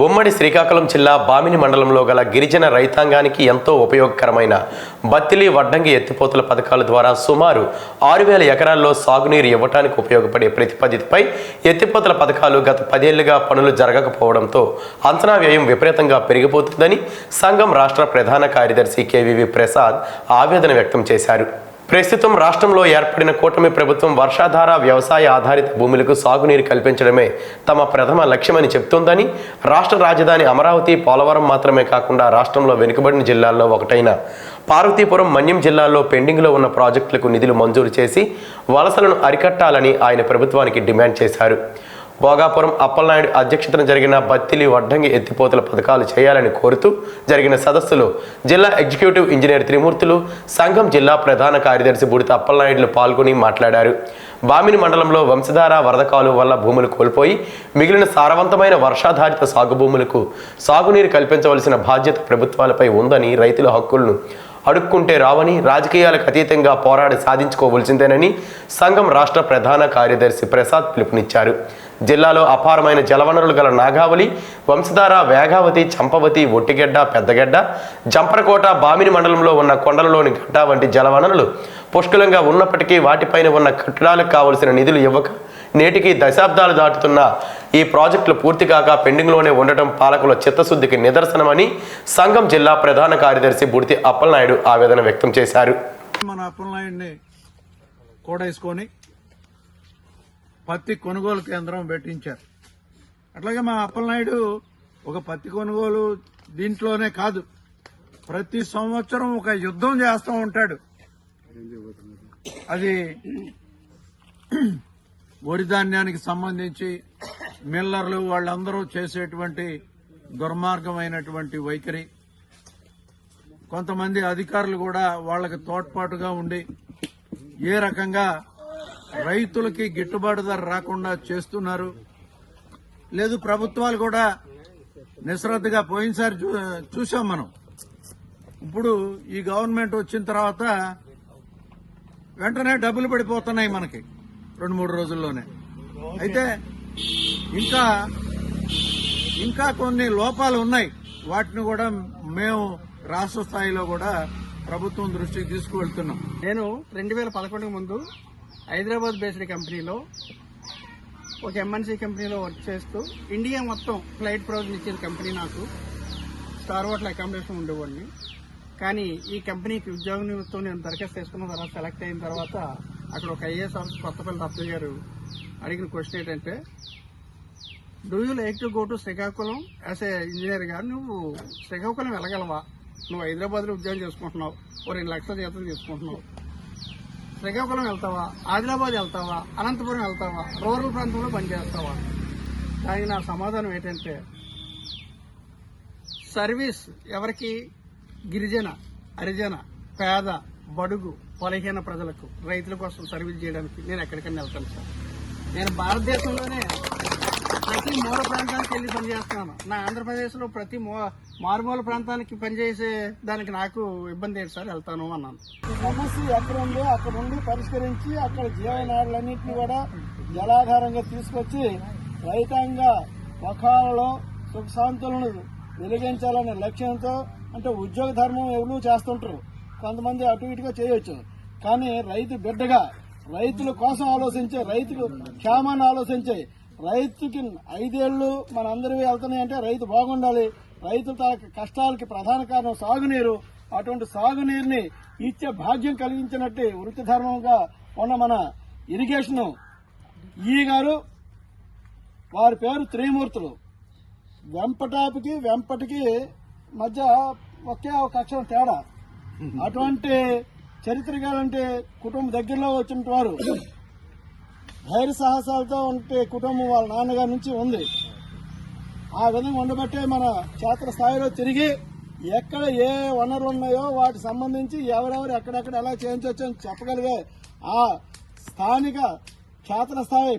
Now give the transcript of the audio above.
ఉమ్మడి శ్రీకాకుళం జిల్లా బామిని మండలంలో గల గిరిజన రైతాంగానికి ఎంతో ఉపయోగకరమైన బత్తిలి వడ్డంగి ఎత్తిపోతల పథకాల ద్వారా సుమారు ఆరు వేల ఎకరాల్లో సాగునీరు ఇవ్వటానికి ఉపయోగపడే ప్రతిపదితపై ఎత్తిపోతల పథకాలు గత పదేళ్ళుగా పనులు జరగకపోవడంతో అంచనా వ్యయం విపరీతంగా పెరిగిపోతుందని సంఘం రాష్ట్ర ప్రధాన కార్యదర్శి కేవీవి ప్రసాద్ ఆవేదన వ్యక్తం చేశారు. ప్రస్తుతం రాష్ట్రంలో ఏర్పడిన కూటమి ప్రభుత్వం వర్షాధార వ్యవసాయ ఆధారిత భూములకు సాగునీరు కల్పించడమే తమ ప్రథమ లక్ష్యమని చెప్తోందని రాష్ట్ర రాజధాని అమరావతి పోలవరం మాత్రమే కాకుండా రాష్ట్రంలో వెనుకబడిన జిల్లాల్లో ఒకటైన పార్వతీపురం మన్యం జిల్లాల్లో పెండింగ్లో ఉన్న ప్రాజెక్టులకు నిధులు మంజూరు చేసి వలసలను అరికట్టాలని ఆయన ప్రభుత్వానికి డిమాండ్ చేశారు. భోగాపురం అప్పలనాయుడు అధ్యక్షతన జరిగిన బత్తిలి వడ్డంగి ఎత్తిపోతల పథకాలు చేయాలని కోరుతూ జరిగిన సదస్సులో జిల్లా ఎగ్జిక్యూటివ్ ఇంజనీర్ త్రిమూర్తులు సంఘం జిల్లా ప్రధాన కార్యదర్శి బుడిత అప్పలనాయుడులు పాల్గొని మాట్లాడారు. బామిని మండలంలో వంశధార వరదకాలు వల్ల భూములు కోల్పోయి మిగిలిన సారవంతమైన వర్షాధారిత సాగు భూములకు సాగునీరు కల్పించవలసిన బాధ్యత ప్రభుత్వాలపై ఉందని రైతుల హక్కులను అడుక్కుంటే రావని రాజకీయాలకు అతీతంగా పోరాడి సాధించుకోవలసిందేనని సంఘం రాష్ట్ర ప్రధాన కార్యదర్శి ప్రసాద్ పిలుపునిచ్చారు. జిల్లాలో అపారమైన జలవనరులు గల నాగావళి వంశధార వేగావతి చంపవతి ఒట్టిగడ్డ పెద్దగడ్డ జంపరకోట బామిని మండలంలో ఉన్న కొండలలోని గడ్డ వంటి జలవనరులు పుష్కలంగా ఉన్నప్పటికీ వాటిపైన ఉన్న కట్టడాలకు కావలసిన నిధులు ఇవ్వక నేటికి దశాబ్దాలు దాటుతున్న ఈ ప్రాజెక్టులు పూర్తి కాక పెండింగ్లోనే ఉండటం పాలకుల చిత్తశుద్ధికి నిదర్శనమని సంఘం జిల్లా ప్రధాన కార్యదర్శి బుడితి అప్పలనాయుడు ఆవేదన వ్యక్తం చేశారు. మన అప్పలనాయుడిని కూడేసుకొని పత్తి కొనుగోలు కేంద్రం పెట్టించారు. అట్లాగే మా అప్పలనాయుడు ఒక పత్తి కొనుగోలు దీంట్లోనే కాదు ప్రతి సంవత్సరం ఒక యుద్ధం చేస్తూ ఉంటాడు. అది వరి ధాన్యానికి సంబంధించి మిల్లర్లు వాళ్ళందరూ చేసేటువంటి దుర్మార్గమైనటువంటి వైఖరి. కొంతమంది అధికారులు కూడా వాళ్ళకి తోడ్పాటుగా ఉండి ఏ రకంగా రైతులకి గిట్టుబాటు ధర రాకుండా చేస్తున్నారు. లేదు ప్రభుత్వాలు కూడా నిశ్రద్ధగా పోయినసారి చూ- చూసాం మనం. ఇప్పుడు ఈ గవర్నమెంట్ వచ్చిన తర్వాత వెంటనే డబ్బులు పడిపోతున్నాయి మనకి. రెండు మూడు రోజుల్లోనే. అయితే ఇంకా ఇంకా కొన్ని లోపాలు ఉన్నాయి. వాటిని కూడా మేము రాష్ట్ర స్థాయిలో కూడా ప్రభుత్వం దృష్టికి తీసుకువెళ్తున్నాం. నేను రెండు వేల పదకొండు ముందు హైదరాబాద్ బేస్డ్ కంపెనీలో ఒక ఎంఎన్సీ కంపెనీలో వర్క్ చేస్తూ ఇండియా మొత్తం ఫ్లైట్ ప్రొవిజన్ ఇచ్చిన కంపెనీ నాకు. స్టార్ హోటల్ అకామిడేషన్ ఉండేవాడిని. కానీ ఈ కంపెనీకి ఉద్యోగ నిమిత్తం నేను దరఖాస్తు చేసుకున్న తర్వాత సెలెక్ట్ అయిన తర్వాత అక్కడ ఒక ఐఏఎస్ ఆఫీసర్ కొత్తపల్లి రత్న గారు అడిగిన క్వశ్చన్ ఏంటంటే do you like to go to Srikakulam as a engineer గారు నువ్వు శ్రీకాకుళం వెళ్ళగలవా? నువ్వు హైదరాబాద్లో ఉద్యోగం చేసుకుంటున్నావు. ఓ రెండు లక్షల జీతం తీసుకుంటున్నావు. శ్రీకాకుళం వెళ్తావా? ఆదిలాబాద్ వెళ్తావా? అనంతపురం వెళ్తావా? రూరల్ ప్రాంతంలో పనిచేస్తావా దానికి నా సమాధానం ఏంటంటే సర్వీస్ ఎవరికి? గిరిజన హరిజన పేద బడుగు బలహీన ప్రజలకు రైతుల కోసం సర్వీస్ చేయడానికి నేను ఎక్కడికైనా వెళ్తాను సార్. నేను భారతదేశంలోనే ప్రతి మూల ప్రాంతానికి వెళ్ళి పనిచేస్తున్నాను. నా ఆంధ్రప్రదేశ్లో ప్రతి మూ మారుమూల ప్రాంతానికి పనిచేసే దానికి నాకు ఇబ్బంది ఏంటి సార్? వెళ్తాను అన్నాను. సమస్య ఎక్కడ ఉందో అక్కడ ఉండి పరిష్కరించి అక్కడ జీవనాడులన్నింటినీ కూడా జలాధారంగా తీసుకొచ్చి రైతాంగ ముఖాలలో సుఖశాంతులను వెలిగించాలనే లక్ష్యంతో అంటే ఉద్యోగ ధర్మం ఎవరు చేస్తుంటారు. కొంతమంది అటు ఇటుగా చేయొచ్చు. కానీ రైతు బిడ్డగా రైతుల కోసం ఆలోచించే రైతులు క్షేమాన్ని ఆలోచించే రైతుకి ఐదేళ్ళు మన అందరివి వెళ్తున్నాయంటే రైతు బాగుండాలి రైతు తన కష్టాలకి ప్రధాన కారణం సాగునీరు. అటువంటి సాగునీరుని ఇచ్చే భాగ్యం కలిగించినట్టు వృత్తి ధర్మంగా ఉన్న మన ఇరిగేషన్ ఈ గారు వారి పేరు త్రిమూర్తులు. వెంపటాపుకి వెంపటికి మధ్య ఒకే ఒక అక్షరం తేడా. అటువంటి చరిత్ర గారంటే కుటుంబం దగ్గరలో వచ్చిన వారు. ధైర్య సాహసాలతో ఉంటే కుటుంబం వాళ్ళ నాన్నగారి నుంచి ఉంది. ఆ విధంగా ఉండబట్టే మన క్షేత్ర స్థాయిలో తిరిగి ఎక్కడ ఏ వనరులు ఉన్నాయో వాటికి సంబంధించి ఎవరెవరు ఎక్కడెక్కడ ఎలా చేయించవచ్చు అని చెప్పగలిగే ఆ స్థానిక క్షేత్ర స్థాయి